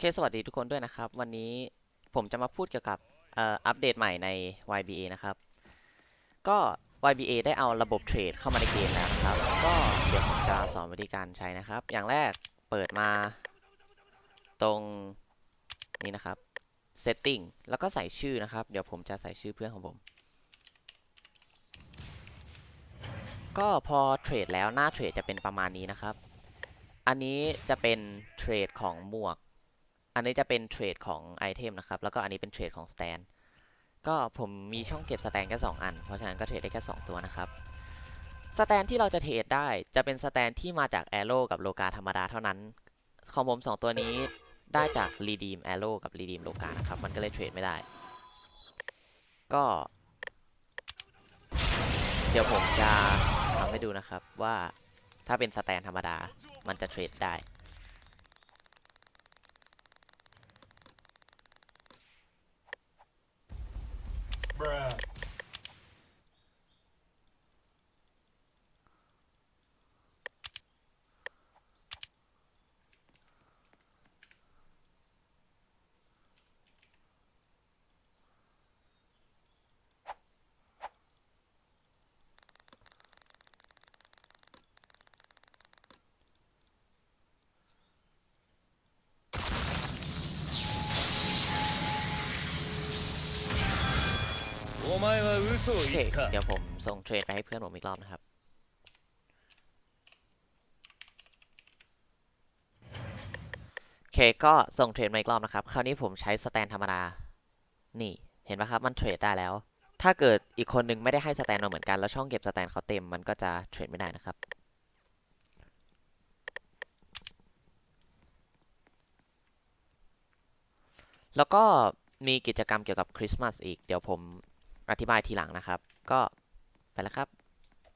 เคสวัสดีทุกคนด้วยนะครับ วันนี้ผมจะมาพูดเกี่ยวกับอัปเดตใหม่ใน YBA นะครับ ก็ YBA ได้เอาระบบเทรดเข้ามาในเกมแล้วนะครับ ก็เดี๋ยวผมจะสอนวิธีการใช้นะครับ อย่างแรกเปิดมา ตรงนี้นะครับ setting แล้วก็ใส่ชื่อนะครับ เดี๋ยวผมจะใส่ชื่อเพื่อนของผม ก็พอเทรดแล้วหน้าเทรดจะเป็นประมาณนี้นะครับ อันนี้จะเป็นเทรดของหมวก อันนี้จะเป็นเทรดของไอเทมนะครับ แล้วก็อันนี้เป็นเทรดของสแตนก็ผมมีช่องเก็บสแตนแค่2อัน เพราะฉะนั้นก็เทรดได้แค่2ตัวนะครับ สแตนที่เราจะเทรดได้จะเป็นสแตนที่มาจากแอโร่กับโลกาธรรมดาเท่านั้น ของผม2ตัวนี้ได้จากรีดีมแอโร่กับรีดีมโลกานะครับ มันก็เลยเทรดไม่ได้ ก็ เดี๋ยวผมจะทำให้ดูนะครับว่าถ้าเป็นสแตนธรรมดา มันจะเทรดได้ 前は嘘を โอเค 言った เดี๋ยวผมส่งเทรดไปให้เพื่อนผมอีกรอบนะครับ โอเค ก็ส่งเทรดมาอีกรอบนะครับ คราวนี้ผมใช้สแตนธรรมดา นี่ เห็นปะครับ มันเทรดได้แล้ว ถ้าเกิดอีกคนนึงไม่ได้ให้สแตนมาเหมือนกัน แล้วช่องเก็บสแตนเขาเต็ม มันก็จะเทรดไม่ได้นะครับ แล้วก็มีกิจกรรมเกี่ยวกับคริสต์มาสอีก เดี๋ยวผม อธิบายทีหลังนะครับ ก็ไปแล้วครับ